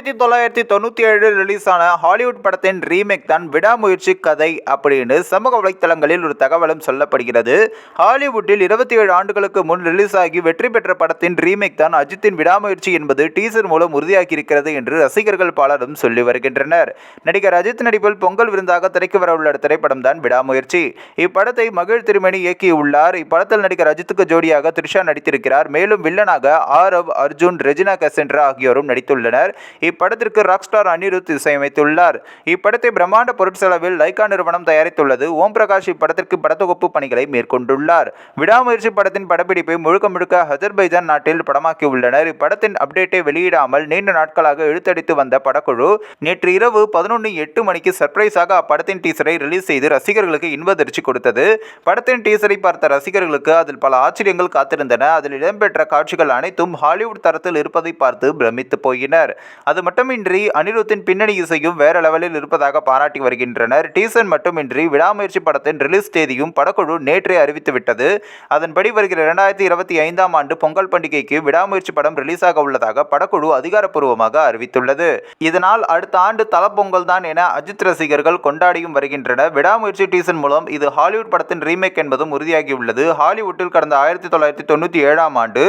ஆயிரத்தி தொள்ளாயிரத்தி தொண்ணூற்றி ஏழில் ரிலீஸான ஹாலிவுட் படத்தின் ரீமேக் தான் விடாமுயற்சி கதை அப்படின்னு சமூக வலைத்தளங்களில் ஒரு தகவலும் சொல்லப்படுகிறது. ஹாலிவுட்டில் இருபத்தி ஏழு ஆண்டுகளுக்கு முன் ரிலீஸ் ஆகி வெற்றி பெற்ற படத்தின் ரீமேக் தான் அஜித்தின் விடாமுயற்சி என்பது டீசர் மூலம் உறுதியாகியிருக்கிறது என்று ரசிகர்கள் பலரும் சொல்லி வருகின்றனர். நடிகர் அஜித் நடிப்பில் பொங்கல் விருந்தாக திரைக்கு வரவுள்ள திரைப்படம் தான் விடாமுயற்சி. இப்படத்தை மகிழ் திருமணி இயக்கியுள்ளார். இப்படத்தில் நடிகர் அஜித்துக்கு ஜோடியாக த்ரிஷா நடித்திருக்கிறார். மேலும் வில்லனாக ஆரவ் அர்ஜுன் ரெஜினா கசென்ட்ரா ஆகியோரும் நடித்துள்ளனர். இப்படத்திற்கு ராக் ஸ்டார் அனிருத் இசையமைத்துள்ளார். இப்படத்தை பிரம்மாண்ட பொருட்செலவில் லைகா நிறுவனம் தயாரித்துள்ளது. ஓம் பிரகாஷ் இப்படத்திற்கு படத்தொகுப்பு பணிகளை மேற்கொண்டுள்ளார். விடாமுயற்சி படத்தின் படப்பிடிப்பை முழுக்க முழுக்க ஹஜர்பைஜான் நாட்டில் படமாக்கியுள்ளனர். இப்படத்தின் அப்டேட்டை வெளியிடாமல் நீண்ட நாட்களாக இழுத்தடித்து வந்த படக்குழு நேற்று இரவு பதினொன்று எட்டு மணிக்கு சர்ப்ரைஸாக அப்படத்தின் டீசரை ரிலீஸ் செய்து ரசிகர்களுக்கு இன்பதிர்ச்சி கொடுத்தது. படத்தின் டீசரை பார்த்த ரசிகர்களுக்கு அதில் பல ஆச்சரியங்கள் காத்திருந்தன. அதில் இடம்பெற்ற காட்சிகள் அனைத்தும் ஹாலிவுட் தரத்தில் இருப்பதை பார்த்து பிரமித்து போயினர். அது மட்டுமின்றி அனிருத்தின் பின்னணி இசையும் வேற லெவலில் இருப்பதாக பாராட்டி வருகின்றனர். டீசன் மட்டுமின்றி விடாமுயற்சி படத்தின் ரிலீஸ் தேதியும் படக்குழு நேற்றே அறிவித்துவிட்டது அதன்படி வருகிற இரண்டாயிரத்தி இருபத்தி ஐந்தாம் ஆண்டு பொங்கல் பண்டிகைக்கு விடாமுயற்சி படம் ரிலீஸ் ஆக உள்ளதாக படக்குழு அதிகாரப்பூர்வமாக அறிவித்துள்ளது. இதனால் அடுத்த ஆண்டு தலப்பொங்கல் தான் என அஜித் ரசிகர்கள் கொண்டாடியும் வருகின்றனர். விடாமுயற்சி டீசன் மூலம் இது ஹாலிவுட் படத்தின் ரீமேக் என்பதும் உறுதியாகியுள்ளது. ஹாலிவுட்டில் கடந்த ஆயிரத்தி தொள்ளாயிரத்தி தொண்ணூற்றி ஏழாம் ஆண்டு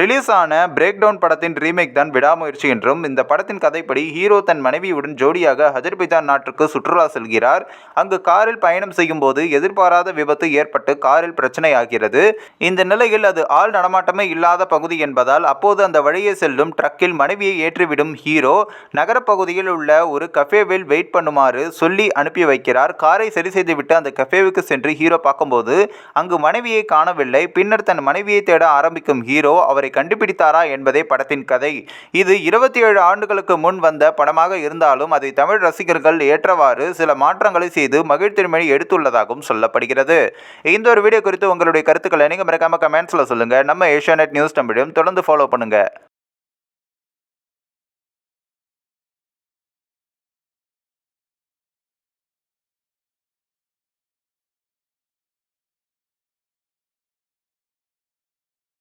ரிலீஸ் ஆன பிரேக் டவுன் படத்தின் ரீமேக் தான் விடாமுயற்சி என்றும் இந்த படத்தின் கதைப்படி ஹீரோ தன் மனைவியுடன் ஜோடியாக ஹஜர்பைஜான் நாட்டுக்கு சுற்றுலா செல்கிறார். அங்கு காரில் பயணம் செய்யும் போது எதிர்பாராத விபத்து ஏற்பட்டு காரில் பிரச்சனை ஆகிறது இந்த நிலையில் அது ஆள் நடமாட்டமே இல்லாத பகுதி என்பதால் அப்போது அந்த வழியே செல்லும் ட்ரக்கில் மனைவியை ஏற்றிவிடும் ஹீரோ நகரப்பகுதியில் உள்ள ஒரு கஃபேவில் வெயிட் பண்ணுமாறு சொல்லி அனுப்பி வைக்கிறார். காரை சரி செய்துவிட்டு அந்த கஃபேவுக்கு சென்று ஹீரோ பார்க்கும்போது அங்கு மனைவியை காணவில்லை. பின்னர் தன் மனைவியை தேட ஆரம்பிக்கும் ஹீரோ அவரை கண்டுபிடித்தாரா என்பதே படத்தின் கதை. இது இருபத்தி ஏழு ஆண்டுகளுக்கு முன் வந்த படமாக இருந்தாலும் அதை தமிழ் ரசிகர்கள் ஏற்றவாறு சில மாற்றங்களை செய்து மகிழ் எடுத்துள்ளதாகவும் சொல்லப்படுகிறது. இந்த ஒரு வீடியோ குறித்து உங்களுடைய கருத்துக்களை நீங்கள் மறக்காமல் கமெண்ட்ஸில் சொல்லுங்கள் நம்ம ஏஷியா நியூஸ் தமிழும் தொடர்ந்து ஃபாலோ பண்ணுங்கள்